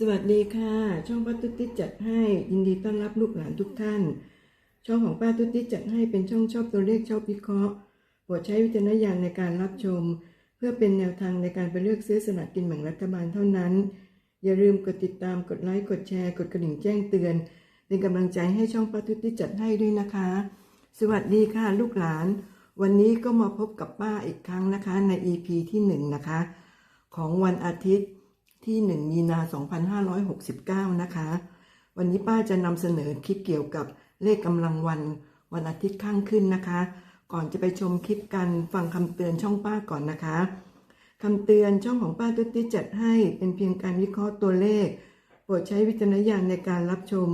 สวัสดีค่ะ ช่องป้าตุ๊ดติ๊ดจัดให้ยินดีต้อนรับลูกหลานทุกท่าน ช่องของป้าตุ๊ดติ๊ดจัดให้เป็นช่องชอบตัวเลขชอบวิเคราะห์โปรดใช้วิจารณญาณในการรับชม เพื่อเป็นแนวทางในการไปเลือกซื้อสลากกินแบ่งรัฐบาลเท่านั้น อย่าลืมกดติดตามกดไลค์กดแชร์ กดกระดิ่งแจ้งเตือนเป็นกำลังใจให้ช่องป้าตุ๊ดติ๊ดจัดให้ด้วยนะคะ สวัสดีค่ะลูกหลาน วันนี้ก็มาพบกับป้าอีกครั้งนะคะใน EP ที่หนึ่งนะคะของวันอาทิตย์ ที่ 1 มีนา 2569 นะคะ วันนี้ป้าจะนำเสนอคลิปเกี่ยวกับเลขกำลังวันวันอาทิตย์ข้างขึ้นนะคะ ก่อนจะไปชมคลิปกันฟังคำเตือนช่องป้าก่อนนะคะคำเตือนช่องของป้าตุ๊ดติจัดให้เป็นเพียงการวิเคราะห์ตัวเลข โปรดใช้วิจารณญาณในการรับชม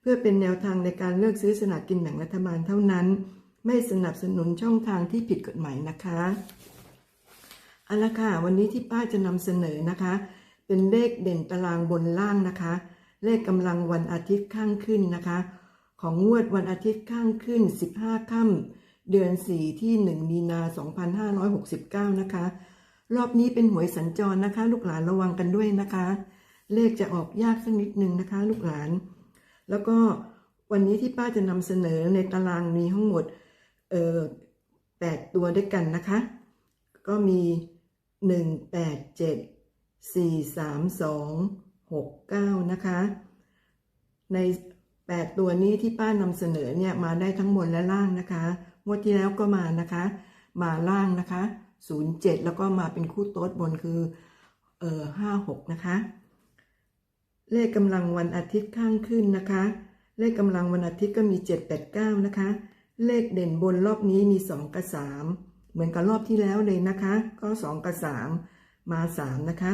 เพื่อเป็นแนวทางในการเลือกซื้อสลากกินแบ่งรัฐบาลเท่านั้น ไม่สนับสนุนช่องทางที่ผิดกฎหมายนะคะเอาละค่ะวันนี้ที่ป้าจะนำเสนอนะคะ เป็นเลขเด่นตารางบนล่างนะคะ เลขกำลังวันอาทิตย์ข้างขึ้นนะคะ ของงวดวันอาทิตย์ข้างขึ้น 15 ค่ำเดือน 4 ที่ 1 มีนา 2569 นะคะ รอบนี้เป็นหวยสัญจรนะคะ ลูกหลานระวังกันด้วยนะคะ เลขจะออกยากสักนิดนึงนะคะ ลูกหลาน แล้วก็วันนี้ที่ป้าจะนำเสนอในตารางมีทั้งหมดเอ่อแปดตัวด้วยกันนะคะ ก็มีหนึ่ง แปดเจ็ดสี่สามสองหกเก้านะคะ ในแปดตัวนี้ที่ป้านำเสนอเนี่ยมาได้ทั้งบนและล่างนะคะงวดที่แล้วก็มานะคะ มาล่างนะคะศูนย์เจ็ดแล้วก็มาเป็นคู่โต๊ดบนคือเอ่อห้าหกนะคะ เลขกำลังวันอาทิตย์ข้างขึ้นนะคะ เลขกำลังวันอาทิตย์ก็มี 7 8 9 นะคะ เลขเด่นบนรอบนี้มี 2 กับ 3 เหมือนกับรอบที่แล้วเลยนะคะ ก็ 2 กับ 3 มา 3 นะคะ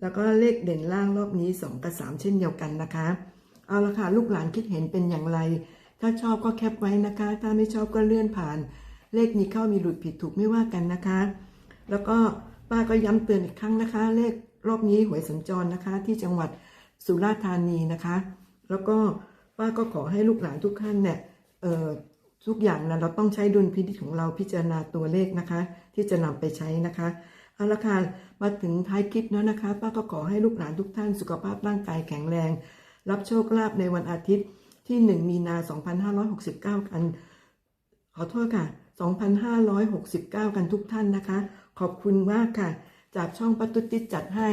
แล้วก็เลขเด่นล่างรอบนี้ 2 กับ 3 เช่นเดียวกันนะคะ เอาละค่ะ ลูกหลานคิดเห็นเป็นอย่างไร ถ้าชอบก็แคปไว้นะคะ ถ้าไม่ชอบก็เลื่อนผ่าน เลขมีเข้ามีหลุดผิดถูกไม่ว่ากันนะคะ แล้วก็ป้าก็ย้ำเตือนอีกครั้งนะคะ เลขรอบนี้หวยสัญจรนะคะ ที่จังหวัดสุราษฎร์ธานีนะคะ แล้วก็ป้าก็ขอให้ลูกหลานทุกท่านเนี่ยเอ่อทุกอย่างนะเราต้องใช้ดุลพินิจของเราพิจารณาตัวเลขนะคะ ที่จะนำไปใช้นะคะ เอาละค่ะมาถึงท้ายคลิปแล้วนะคะป้าก็ขอให้ลูกหลานทุกท่านสุขภาพร่างกายแข็งแรง รับโชคลาภในวันอาทิตย์ที่ 1 มีนา 2569 กัน ขอโทษค่ะ 2569 กันทุกท่านนะคะ ขอบคุณมากค่ะ จากช่องปัตุติดจัดให้